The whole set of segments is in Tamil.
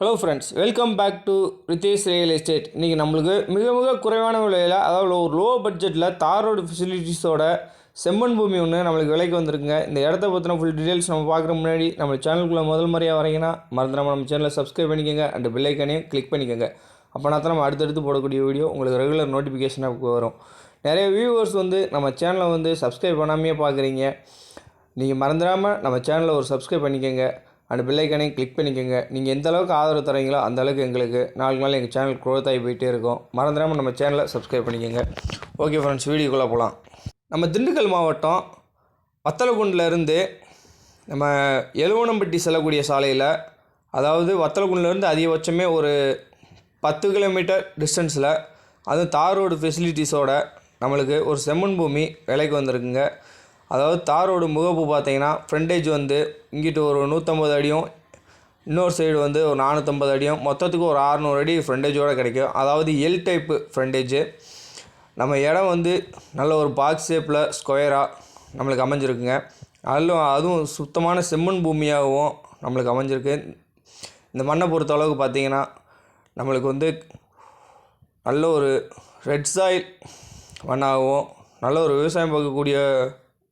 Hello friends welcome back to Ritesh real estate இன்றைக்கி நம்மளுக்கு மிக மிக குறைவான விலையில் அதாவது ஒரு லோ பட்ஜெட்டில் தார் ரோடு ஃபெசிலிட்டிஸோட செம்மண் பூமி ஒன்று நம்மளுக்கு விலைக்கு வந்திருக்குங்க. இந்த இடத்த பற்றின ஃபுல் டீட்டெயில்ஸ் நம்ம பார்க்குற முன்னாடி நம்ம சேனலுக்குள்ளே முதல் முறையாக வரீங்கன்னா மறந்துடாம நம்ம சேனலை சப்ஸ்கிரைப் பண்ணிக்கோங்க. அண்ட் பெல்லைக்கானையும் கிளிக் பண்ணிக்கோங்க. அப்போனா தான் நம்ம அடுத்தடுத்து போடக்கூடிய வீடியோ உங்களுக்கு ரெகுலர் நோட்டிஃபிகேஷனாக வரும். நிறைய வியூவர்ஸ் வந்து நம்ம சேனலை வந்து சப்ஸ்கிரைப் பண்ணாமையே பார்க்குறீங்க. நீங்கள் மறந்துடாமல் நம்ம சேனலை ஒரு சப்ஸ்கிரைப் பண்ணிக்கோங்க. அந்த பில்லைக்கனையும் கிளிக் பண்ணிக்கோங்க. நீங்கள் எந்த அளவுக்கு ஆதரவு தரீங்களோ அந்த அளவுக்கு எங்களுக்கு நாளுக்கு நாள் எங்கள் சேனல் க்ரோத் ஆகி போயிட்டே இருக்கும். மறந்துடாமல் நம்ம சேனலை சப்ஸ்கிரைப் பண்ணிக்கோங்க. ஓகே ஃப்ரெண்ட்ஸ் வீடியோக்குள்ளே போகலாம் நம்ம திண்டுக்கல் மாவட்டம் வத்தலகுண்டில் இருந்து நம்ம எலுவனம்பட்டி செல்லக்கூடிய சாலையில் அதாவது வத்தலகுண்டிலேருந்து அதிகபட்சமே ஒரு பத்து கிலோமீட்டர் டிஸ்டன்ஸில் அதுவும் தார் ரோடு ஃபெசிலிட்டிஸோட நம்மளுக்கு ஒரு செம்மண் பூமி விலைக்கு வந்திருக்குங்க. அதாவது தாரோட முகப்பு பார்த்தீங்கன்னா ஃப்ரண்டேஜ் வந்து இங்கிட்டு ஒரு நூற்றம்பது அடியும் இன்னொரு சைடு வந்து ஒரு நானூற்றம்பது அடியும். மொத்தத்துக்கு ஒரு அறநூறு அடி ஃப்ரண்டேஜோடு கிடைக்கும். அதாவது எல் டைப்பு ஃப்ரண்டேஜு நம்ம இடம் வந்து நல்ல ஒரு பாக்ஸ் ஷேப்பில் ஸ்கொயராக நம்மளுக்கு அமைஞ்சிருக்குங்க. அதிலும் அதுவும் சுத்தமான செம்மண் பூமியாகவும் நம்மளுக்கு அமைஞ்சிருக்கு. இந்த மண்ணை பொறுத்த அளவுக்கு பார்த்தீங்கன்னா நம்மளுக்கு வந்து நல்ல ஒரு ரெட் சாயில் மண்ணாகவும் நல்ல ஒரு விவசாயம் பார்க்கக்கூடிய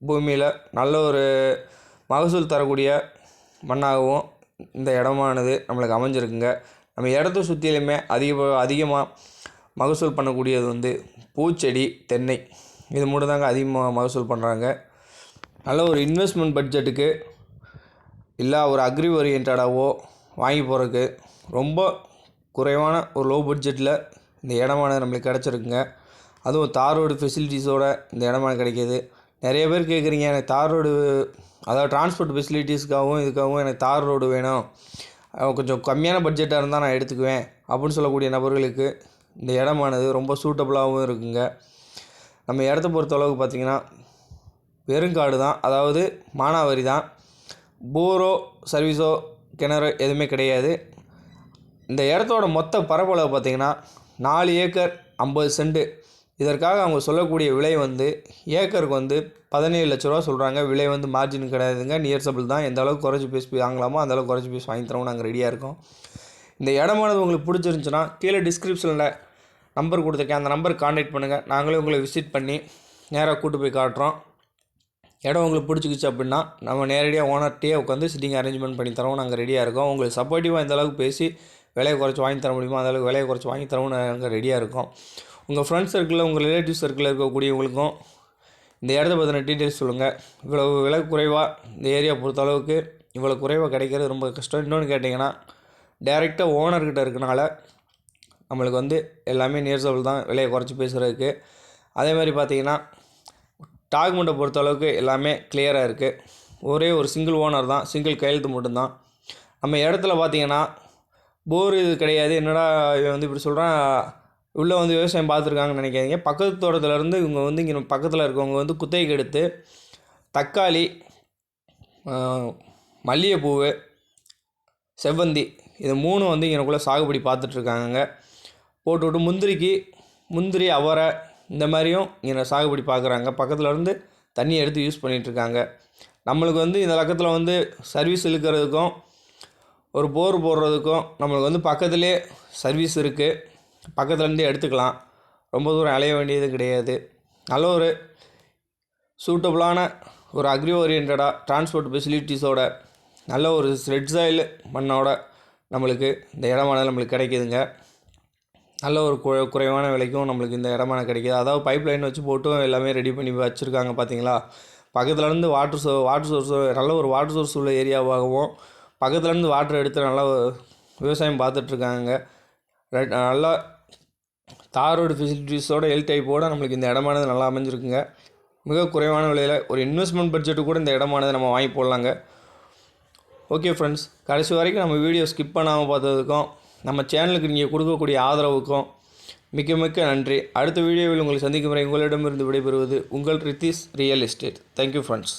பூமியில் நல்ல ஒரு மகசூல் தரக்கூடிய மண்ணாகவும் இந்த இடமானது நம்மளுக்கு அமைஞ்சிருக்குங்க. நம்ம இடத்த சுற்றிலுமே அதிக அதிகமாக மகசூல் பண்ணக்கூடியது வந்து பூச்செடி தென்னை. இது மட்டும் தாங்க அதிகமாக மகசூல் பண்ணுறாங்க நல்ல ஒரு இன்வெஸ்ட்மெண்ட் பட்ஜெட்டுக்கு இல்லை ஒரு அக்ரி ஓரியன்டாகவோ வாங்கி போகிறதுக்கு ரொம்ப குறைவான ஒரு லோ பட்ஜெட்டில் இந்த இடமானது நம்மளுக்கு கிடச்சிருக்குங்க. அதுவும் தார் ரோடு ஃபெசிலிட்டிஸோட இந்த இடமான கிடைக்கிது. நிறைய பேர் கேட்குறீங்க எனக்கு தார் ரோடு அதாவது டிரான்ஸ்போர்ட் ஃபெசிலிட்டிஸ்க்காகவும் இதுக்காகவும் எனக்கு தார் ரோடு வேணும். கொஞ்சம் கம்மியான பட்ஜெட்டாக இருந்தால் நான் எடுத்துக்குவேன் அப்படின்னு சொல்லக்கூடிய நபர்களுக்கு இந்த இடமானது ரொம்ப சூட்டபுளாகவும் இருக்குங்க. நம்ம இடத்த பொறுத்தளவுக்கு பார்த்திங்கன்னா வெறுங்காடு தான். அதாவது மானாவாரி தான். போரோ சர்வீஸோ கிணறு எதுவுமே கிடையாது. இந்த இடத்தோட மொத்த பரப்பளவு பார்த்திங்கன்னா நாலு ஏக்கர் ஐம்பது சென்ட்டு இதற்காக அவங்க சொல்லக்கூடிய விலை வந்து ஏக்கருக்கு வந்து பதினேழு லட்ச ரூபா சொல்கிறாங்க விலை வந்து மார்ஜின் கிடையாதுங்க. நியர்சபிள் தான் எந்த அளவுக்கு குறைச்சி பேசி வாங்கலாமோ அந்த அளவுக்கு குறைச்சி பேசி வாங்கி தரோம் நாங்கள் ரெடியாக இருக்கோம். இந்த இடமானது உங்களுக்கு பிடிச்சிருந்துச்சுன்னா கீழே டிஸ்கிரிப்ஷனில் நம்பர் கொடுத்துருக்கேன். அந்த நம்பருக்கு காண்டாக்ட் பண்ணுங்கள் நாங்களே உங்களை விசிட் பண்ணி நேராக கூட்டு போய் காட்டுறோம். இடம் உங்களுக்கு பிடிச்சிக்கிச்சு அப்படின்னா நம்ம நேரடியாக ஓனர்கிட்டயே உட்காந்து சிட்டிங் அரேஞ்ச்மெண்ட் பண்ணி தரோம் நாங்கள் ரெடியாக இருக்கோம். உங்களுக்கு சப்போர்ட்டிவாக எந்த அளவுக்கு பேசி விலையை குறைச்சி வாங்கி தர முடியுமோ அந்தளவுக்கு விலையை குறைச்சி வாங்கி தரவும் நாங்கள் ரெடியாக இருக்கோம். உங்கள் ஃப்ரெண்ட்ஸ் சர்க்கிளில் உங்கள் ரிலேட்டிவ் சர்க்கிளில் இருக்கக்கூடியவங்களுக்கும் இந்த இடத்த பற்றின டீட்டெயில்ஸ் சொல்லுங்கள் இவ்வளோ விலை குறைவாக இந்த ஏரியா பொறுத்த அளவுக்கு இவ்வளோ குறைவாக கிடைக்கிறது ரொம்ப கஷ்டம். இன்னொன்று கேட்டிங்கன்னா டேரெக்டாக ஓனர்கிட்ட இருக்கனால நம்மளுக்கு வந்து எல்லாமே நியர்சபிள் தான் விலையை குறைச்சி பேசுகிறதுக்கு அதே மாதிரி பார்த்தீங்கன்னா டாக்குமெண்ட்டை பொறுத்த அளவுக்கு எல்லாமே கிளியராக இருக்குது ஒரே ஒரு சிங்கிள் ஓனர் தான் சிங்கிள் கையெழுத்து மட்டும்தான். நம்ம இடத்துல பார்த்தீங்கன்னா போர் இது கிடையாது. என்னடா இவன் வந்து இப்படி சொல்கிறான் உள்ளே வந்து விவசாயம் பார்த்துருக்காங்கன்னு நினைக்காதீங்க. பக்கத்து தோட்டத்துலேருந்து இவங்க வந்து இங்கே பக்கத்தில் இருக்கவங்க வந்து குத்தகைக்கு எடுத்து தக்காளி மல்லிகைப்பூவு செவ்வந்தி இது மூணு வந்து இங்கனக்குள்ளே சாகுபடி பார்த்துட்ருக்காங்க போட்டு விட்டு முந்திரிக்கு முந்திரி அவரை இந்த மாதிரியும் இங்கே சாகுபடி பார்க்குறாங்க. பக்கத்தில் இருந்து தண்ணி எடுத்து யூஸ் பண்ணிகிட்ருக்காங்க நம்மளுக்கு வந்து இந்த பக்கத்தில் வந்து சர்வீஸ் இழுக்கிறதுக்கும் ஒரு போர் போடுறதுக்கும் நம்மளுக்கு வந்து பக்கத்துலேயே சர்வீஸ் இருக்குது பக்கத்துலேருந்தே எடுத்துக்கலாம். ரொம்ப தூரம் அலைய வேண்டியது கிடையாது. நல்ல ஒரு சூட்டபுளான ஒரு அக்ரி ஓரியன்டாக டிரான்ஸ்போர்ட் ஃபெசிலிட்டிஸோட நல்ல ஒரு ரெட் சாயில் மண்ணோட நம்மளுக்கு இந்த இடமானது நம்மளுக்கு கிடைக்குதுங்க. நல்ல ஒரு கு குறைவான விலைக்கும் நம்மளுக்கு இந்த இடமான கிடைக்கிது. அதாவது பைப் லைன் வச்சு போட்டும் எல்லாமே ரெடி பண்ணி வச்சுருக்காங்க பார்த்தீங்களா பக்கத்துலேருந்து வாட்டர் சோ வாட்டர் சோர்ஸ் நல்ல ஒரு வாட்டர் சோர்ஸ் உள்ள ஏரியாவாகவும் பக்கத்துலேருந்து வாட்டர் எடுத்து நல்லா விவசாயம் பார்த்துட்ருக்காங்க. நல்லா தார் ரோடு ஃபெசிலிட்டிஸோட எல் டைப்போட நம்மளுக்கு இந்த இடமானது நல்லா அமைஞ்சிருக்குங்க. மிக குறைவான விலையில் ஒரு இன்வெஸ்ட்மெண்ட் பட்ஜெட்டு கூட இந்த இடமானது நம்ம வாங்கி போடலாங்க. ஓகே ஃப்ரெண்ட்ஸ் கடைசி வரைக்கும் நம்ம வீடியோ ஸ்கிப் பண்ணாமல் பார்த்ததுக்கும் நம்ம சேனலுக்கு நீங்கள் கொடுக்கக்கூடிய ஆதரவுக்கும் மிக்க மிக்க நன்றி. அடுத்த வீடியோவில் உங்களை சந்திக்கும் வரை உங்களிடமிருந்து விடைபெறுவது உங்கள் Ritesh real estate. Thank you friends